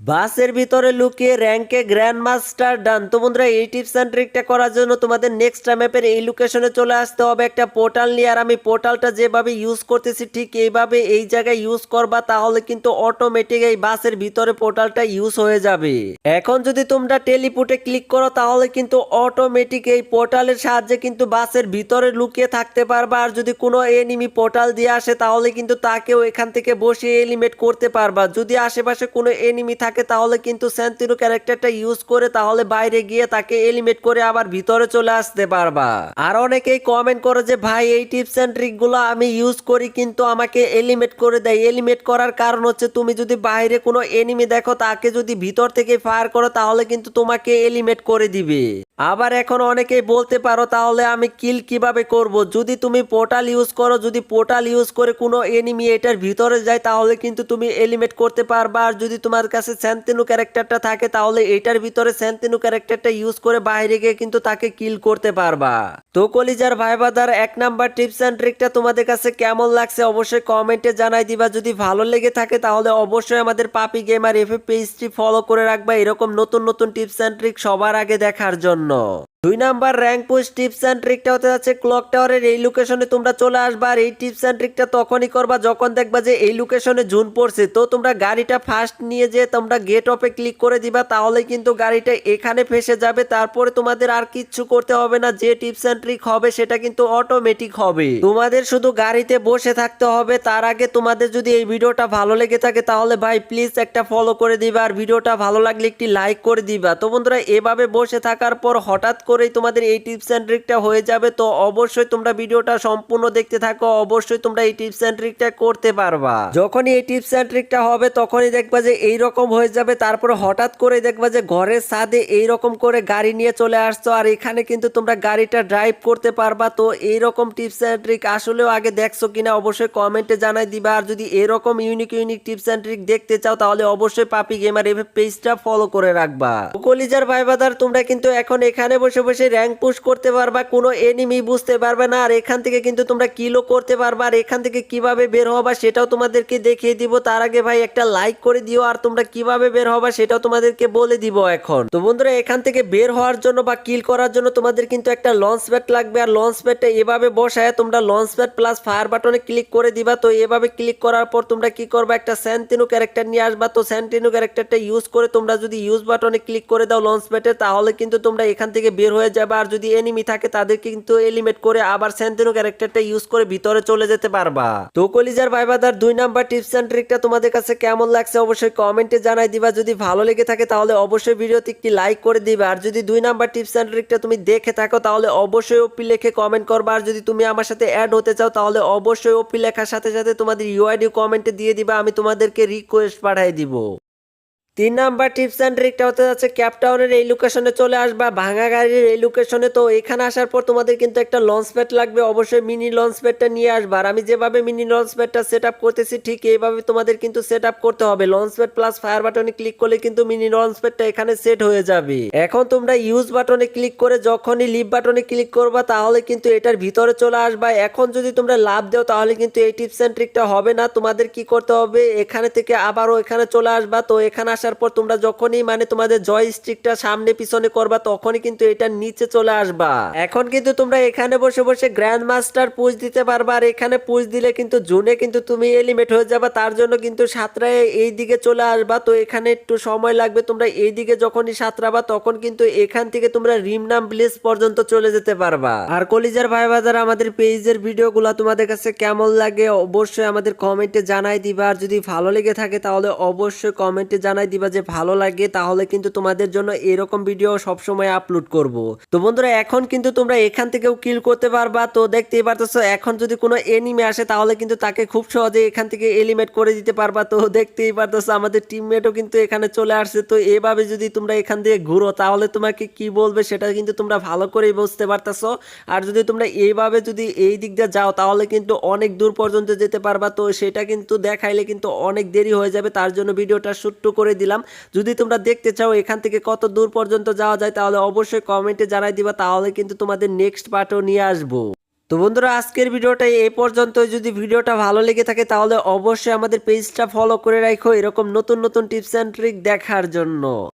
বাসের ভিতরে লুকিয়ে র্যাঙ্কে গ্র্যান্ড মাস্টার ডান। তো বন্ধুরা, এই টিপস অ্যান্ড ট্রিকটা করার জন্য তোমাদের নেক্সট ম্যাপের এই লোকেশনে চলে আসতে হবে। একটা পোর্টাল নিয়ে, আর আমি পোর্টালটা যেভাবে ইউজ করতেছি, ঠিক এইভাবে এই জায়গায় ইউজ করবা, তাহলে কিন্তু অটোমেটিক এই বাসের ভিতরে পোর্টালটা ইউজ হয়ে যাবে। এখন যদি তোমরা টেলিপুটে ক্লিক করো, তাহলে কিন্তু অটোমেটিক এই পোর্টালের সাহায্যে কিন্তু বাসের ভিতরে লুকিয়ে থাকতে পারবা। আর যদি কোনো এনিমি পোর্টাল দিয়ে আসে, তাহলে কিন্তু তাকেও এখান থেকে বসে এলিমেট করতে পারবা। যদি আশেপাশে কোনো এনিমি থাকে তাহলে কিন্তু স্যান্তিনো ক্যারেক্টারটা ইউজ করে তাহলে বাইরে গিয়ে তাকে এলিমেট করে আবার ভিতরে চলে আসতে পারবা। আর অনেকেই কমেন্ট করে যে, ভাই, এই টিপস অ্যান্ড ট্রিকগুলো আমি ইউজ করি কিন্তু আমাকে এলিমেট করে দেয়। এলিমেট করার কারণ হচ্ছে, তুমি যদি বাইরে কোনো এনিমি দেখো, তাকে যদি ভিতর থেকে ফায়ার করো, তাহলে কিন্তু তোমাকে এলিমেট করে দিবে। আবার এখন অনেকেই বলতে পারো, তাহলে আমি কিল কীভাবে করব? যদি তুমি পোর্টাল ইউজ করো, যদি পোর্টাল ইউজ করে কোনো এনিমি এটার ভিতরে যায়, তাহলে কিন্তু তুমি এলিমেট করতে পারবা। আর যদি তোমার কাছে স্যান্তিনু ক্যারেক্টারটা থাকে, তাহলে এটার ভিতরে স্যান্তিনু ক্যারেক্টারটা ইউজ করে বাইরে গিয়ে কিন্তু তাকে কিল করতে পারবা। তো কলিজার ভাইবাদার এক নাম্বার টিপস অ্যান্ড ট্রিকটা তোমাদের কাছে কেমন লাগছে অবশ্যই কমেন্টে জানাই দিবা। যদি ভালো লেগে থাকে তাহলে অবশ্যই আমাদের পাপি গেমার এফএ পেজটি ফলো করে রাখবা। এরকম নতুন নতুন টিপস অ্যান্ড ট্রিক সবার আগে দেখার জন্য। দুই number rank push tips and ট্রিকটা হতে যাচ্ছে ক্লক টাওয়ারের এই লোকেশনে তোমরা চলে আসবা আর এই টিপস অ্যান্ড ট্রিকটা তখনই করবা যখন দেখবা যে এই লোকেশনে জুন পড়ছে। তো তোমরা গাড়িটা ফার্স্ট নিয়ে যে তোমরা গেট অফে ক্লিক করে দিবা তাহলে কিন্তু গাড়িটা এখানে ফেসে যাবে। তারপরে তোমাদের আর কিচ্ছু করতে হবে না, যে টিপস অ্যান্ড ট্রিক হবে সেটা কিন্তু অটোমেটিক হবে। তোমাদের শুধু গাড়িতে বসে থাকতে হবে। তার আগে তোমাদের যদি এই ভিডিওটা ভালো লেগে থাকে, তাহলে ভাই প্লিজ একটা ফলো করে দিবা। আর ভিডিওটা ভালো লাগলে একটি লাইক করে দিবা। তো বন্ধুরা, এভাবে বসে থাকার পর হঠাৎ করেই তোমাদের এই টিপস অ্যান্ড ট্রিকটা হয়ে যাবে। তো অবশ্যই তোমরা ভিডিওটা সম্পূর্ণ দেখতে থাকো, অবশ্যই তোমরা এই টিপস অ্যান্ড ট্রিকটা করতে পারবা। যখনই এই টিপস অ্যান্ড ট্রিকটা হবে, তখনই দেখবা যে এই রকম হয়ে যাবে, তারপর হঠাৎ করে দেখবা যে ঘরের ছাদে এই রকম করে গাড়ি নিয়ে চলে আসছো, আর এখানে কিন্তু তোমরা গাড়িটা ড্রাইভ করতে পারবা। তো এই রকম টিপস অ্যান্ড ট্রিক আসলেও আগে দেখছ কিনা অবশ্যই কমেন্টে জানাই দিবা। আর যদি এরকম unique unique tips and trick দেখতে চাও, তাহলে অবশ্যই পাপি গেমার এভ পেজটা ফলো করে রাখবা। কলিজার ভাই তোমরা কিন্তু এখন এখানে বসে বসে বসে র্যাঙ্ক পুশ করতে পারবা, কোনো এনিমি বুঝতে পারবে না। আর এখান থেকে কিন্তু তোমরা কিলো করতে পারবা। আর এখান থেকে কীভাবে বের হবা সেটাও তোমাদেরকে দেখিয়ে দিব। তার আগে ভাই একটা লাইক করে দিও। আর তোমরা কীভাবে বের হবা সেটাও তোমাদেরকে বলে দিব এখন। তো বন্ধুরা, এখান থেকে বের হওয়ার জন্য বা কিল করার জন্য তোমাদের কিন্তু একটা লঞ্চ প্যাড লাগবে। আর লঞ্চ প্যাডটা এভাবে বসায় তোমরা লঞ্চ প্যাড প্লাস ফায়ার বাটনে ক্লিক করে দিবা। তো এভাবে ক্লিক করার পর তোমরা কি করবা? একটা স্যান্টিনো ক্যারেক্টার নিয়ে আসবা। তো স্যান্টিনো ক্যারেক্টারটা ইউজ করে তোমরা যদি ইউজ বাটনে ক্লিক করে দাও লঞ্চ প্যাডে তাহলে কিন্তু তোমরা এখান থেকে বের হয়ে যাবে, আর যদি এনিমি থাকে তাদের কিন্তু এলিমেট করে আবার স্যান্টিনো ক্যারেক্টারটা ইউজ করে ভিতরে চলে যেতে পারবা। তো কলিজার ভাইবাদার দুই নাম্বার টিপস অ্যান্ড ট্রিকটা তোমাদের কাছে কেমন লাগছে অবশ্যই কমেন্টে জানাই দিবা। যদি ভালো লেগে থাকে তাহলে অবশ্যই ভিডিওতে একটি লাইক করে দিবা। আর যদি দুই নাম্বার টিপস অ্যান্ড ট্রিকটা তুমি দেখে থাকো তাহলে অবশ্যই ওপি লেখে কমেন্ট করবা। আর যদি তুমি আমার সাথে অ্যাড হতে চাও তাহলে অবশ্যই ওপি লেখার সাথে সাথে তোমাদের ইউআইডি কমেন্টে দিয়ে দিবা। আমি তোমাদেরকে রিকোয়েস্ট পাঠিয়ে দিব। তিন নাম্বার টিপস অ্যান্ড ট্রিকটা হতে যাচ্ছে ক্যাপটাউনের এই লোকেশনে চলে আসবা, ভাঙা গাড়ির এই লোকেশনে তো এখানে আসার পর তোমাদের কিন্তু একটা লঞ্চ প্যাড লাগবে, অবশ্যই মিনি লঞ্চ প্যাডটা নিয়ে আসবা। আর আমি যেভাবে মিনি লঞ্চ প্যাডটা সেট আপ করতেছি, ঠিক এইভাবে তোমাদের কিন্তু সেট আপ করতে হবে। লঞ্চ প্যাড প্লাস ফায়ার বাটনে ক্লিক করলে কিন্তু মিনি লঞ্চ প্যাডটা এখানে সেট হয়ে যাবে। এখন তোমরা ইউজ বাটনে ক্লিক করে যখনই লিভ বাটনে ক্লিক করবা, তাহলে কিন্তু এটার ভিতরে চলে আসবা। এখন যদি তোমরা লাভ দাও, তাহলে কিন্তু এই টিপস অ্যান্ড ট্রিকটা হবে না। তোমাদের কি করতে হবে? এখানে থেকে আবারও এখানে চলে আসবা। তো এখানে আসার পর তোমরা যখনই মানে তোমাদের জয় স্টিকটা সামনে পিছনে করবা, তখনই কিন্তু এটা নিচে চলে আসবা। এখন কিন্তু তোমরা এখানে বসে বসে গ্র্যান্ড মাস্টার পুজ দিতে পারবা, আর এখানে পুজ দিলে কিন্তু জুনে কিন্তু তুমি এলিমেট হয়ে যাবা, তার জন্য কিন্তু সাতরায় এই দিকে চলে আসবা। তো এখানে একটু সময় লাগবে, তোমরা এই দিকে যখনই সাতরাবা, তখন কিন্তু এখান থেকে তোমরা রিমনাম প্লেস পর্যন্ত চলে যেতে পারবা। আর কলিজার ভাই বাজার আমাদের পেজের ভিডিওগুলো তোমাদের কাছে কেমন লাগে, অবশ্যই আমাদের কমেন্টে জানাই দিবা। আর যদি ভালো লেগে থাকে, তাহলে অবশ্যই কমেন্টে জানাই দিবা। যে ভালো লাগে, তাহলে কিন্তু তোমাদের জন্য এরকম ভিডিও সবসময় আপলোড করব। তো বন্ধুরা, এখন কিন্তু তোমরা এখান থেকেও কিল করতে পারবা। তো দেখতেই পারতেছো, এখন যদি কোনো এনিমে আসে, তাহলে কিন্তু তাকে খুব সহজে এখান থেকে এলিমেট করে দিতে পারবা। তো দেখতেই পারতেছো, আমাদের টিমমেটও কিন্তু এখানে চলে আসছে। তো এভাবে যদি তোমরা এখান থেকে ঘুরো, তাহলে তোমাকে কি বলবে সেটা কিন্তু তোমরা ভালো করেই বুঝতে পারতেছো। আর যদি তোমরা এইভাবে যদি এই দিক দিয়ে যাও, তাহলে কিন্তু অনেক দূর পর্যন্ত যেতে পারবা। তো সেটা কিন্তু দেখাইলে কিন্তু অনেক দেরি হয়ে যাবে। তার জন্য ভিডিওটা ছোট্ট করে দিলাম। যদি তোমরা দেখতে চাও এখান থেকে কত দূর পর্যন্ত যাওয়া যায়, তাহলে অবশ্যই কমেন্টে জানাই দিবা, তাহলে কিন্তু তোমাদের নেক্সট পার্টও নিয়ে আসব। তো বন্ধুরা, আজকের ভিডিওটা এ পর্যন্ত যদি ভিডিওটা ভালো লেগে থাকে, তাহলে অবশ্যই আমাদের পেজটা ফলো করে রাখো এরকম নতুন নতুন টিপস অ্যান্ড ট্রিক দেখার জন্য।